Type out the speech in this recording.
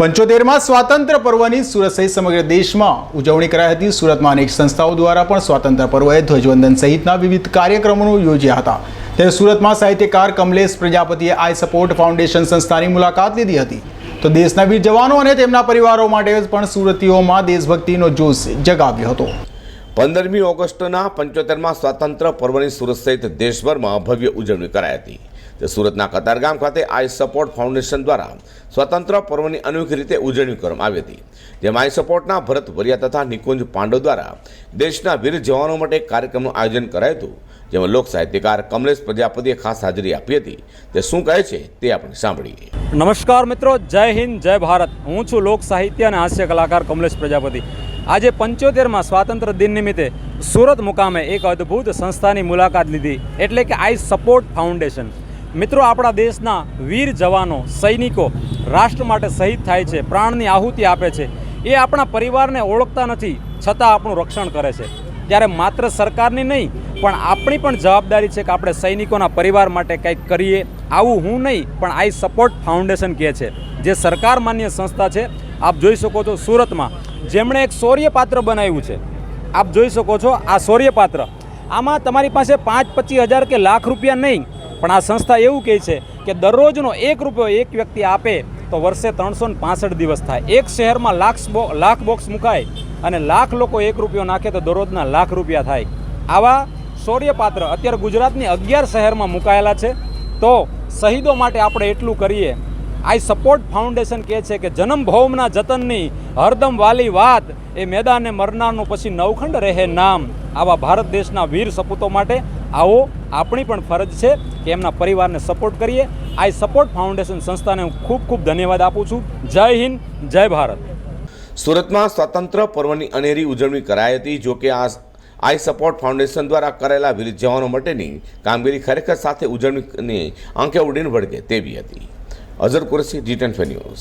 પંચોતેરમાં સ્વાતંત્ર્ય પર્વની સુરત સહિત સમગ્ર દેશમાં ઉજવણી કરાઈ હતી. સુરતમાં અનેક સંસ્થાઓ દ્વારા પણ સ્વાતંત્ર્ય પર્વએ ધ્વજવંદન સહિતના વિવિધ કાર્યક્રમો યોજ્યા હતા. ત્યારે સુરતમાં સાહિત્યકાર કમલેશ પ્રજાપતિએ આઈ સપોર્ટ ફાઉન્ડેશન સંસ્થાની મુલાકાત લીધી હતી. તો દેશના વીર જવાનો અને તેમના પરિવારો માટે પણ સુરતીઓમાં દેશભક્તિનો જોશ જગાવ્યો હતો. પંદરમી ઓગસ્ટના પંચોતેરમાં સ્વાતંત્ર્ય પર્વની સુરત સહિત દેશભરમાં ભવ્ય ઉજવણી કરાઈ હતી. તે સુરતના કતારગામ ખાતે આઈ સપોર્ટ ફાઉન્ડેશન દ્વારા સ્વાતંત્ર્ય પર્વની અનોખી રીતે ઉજવણી કરવામાં આવી હતી. જેમાં આઈ સપોર્ટના ભરત વરિયા તથા નિકુંજ પાંડવ દ્વારા દેશના વીર જવાનો માટે કાર્યક્રમનું આયોજન કરાયું હતું. જેમાં લોક સાહિત્યકાર કમલેશ પ્રજાપતિએ ખાસ હાજરી આપી હતી. તે શું કહે છે તે આપણે સાંભળીએ. નમસ્કાર મિત્રો, જય હિન્દ, જય ભારત. હું છું લોક સાહિત્ય અને હાસ્ય કલાકાર કમલેશ પ્રજાપતિ. આજે પંચોતેરમાં સ્વાતંત્ર્ય દિન નિમિત્તે સુરત મુકામે એક અદ્ભુત સંસ્થાની મુલાકાત લીધી, એટલે કે આઈ સપોર્ટ ફાઉન્ડેશન. મિત્રો, આપણા દેશના વીર જવાનો, સૈનિકો રાષ્ટ્ર માટે શહીદ થાય છે, પ્રાણની આહુતિ આપે છે. એ આપણા પરિવારને ઓળખતા નથી, છતાં આપણું રક્ષણ કરે છે. ત્યારે માત્ર સરકારની નહીં, પણ આપણી પણ જવાબદારી છે કે આપણે સૈનિકોના પરિવાર માટે કંઈક કરીએ. આવું હું નહીં, પણ આઈ સપોર્ટ ફાઉન્ડેશન કહે છે. જે સરકાર માન્ય સંસ્થા છે આપ જોઈ શકો છો સુરતમાં જેમણે એક શૌર્યપાત્ર બનાવ્યું છે. આપ જોઈ શકો છો આ શૌર્યપાત્ર. આમાં તમારી પાસે પાંચ પચીસ હજાર કે લાખ રૂપિયા નહીં, પણ આ સંસ્થા એવું કહે છે કે દરરોજનો એક રૂપિયો એક વ્યક્તિ આપે તો વર્ષે ત્રણસો પાસઠ દિવસ થાય. એક શહેરમાં લાખ લાખ બોક્સ મુકાય અને લાખ લોકો એક રૂપિયો નાખે તો દરરોજના લાખ રૂપિયા થાય. આવા શૌર્યપાત્ર અત્યારે ગુજરાતની અગિયાર શહેરમાં મુકાયેલા છે. તો શહીદો માટે આપણે એટલું કરીએ આઈ સપોર્ટ ફાઉન્ડેશન કહે છે કે જન્મભૌમના જતનની હરદમ વાલી વાત એ મેદાને મરનારનું પછી નવખંડ રહે નામ. આવા ભારત દેશના વીર સપૂતો માટે આવો આપણી પણ ફરજ છે કે એમના પરિવારને સપોર્ટ કરીએ. આઈ સપોર્ટ ફાઉન્ડેશન સંસ્થાને હું ખૂબ ખૂબ ધન્યવાદ આપું છું. જય હિન્દ, જય ભારત. સુરતમાં સ્વતંત્ર પર્વની અનેરી ઉજવણી કરાઈ હતી, જો કે આ આઈ સપોર્ટ ફાઉન્ડેશન દ્વારા કરેલા વીર જવાનો માટેની કામગીરી ખરેખર સાથે ઉજવણીની આંખે ઉડીને વળગે તેવી હતી. Azhar Qureshi G ten news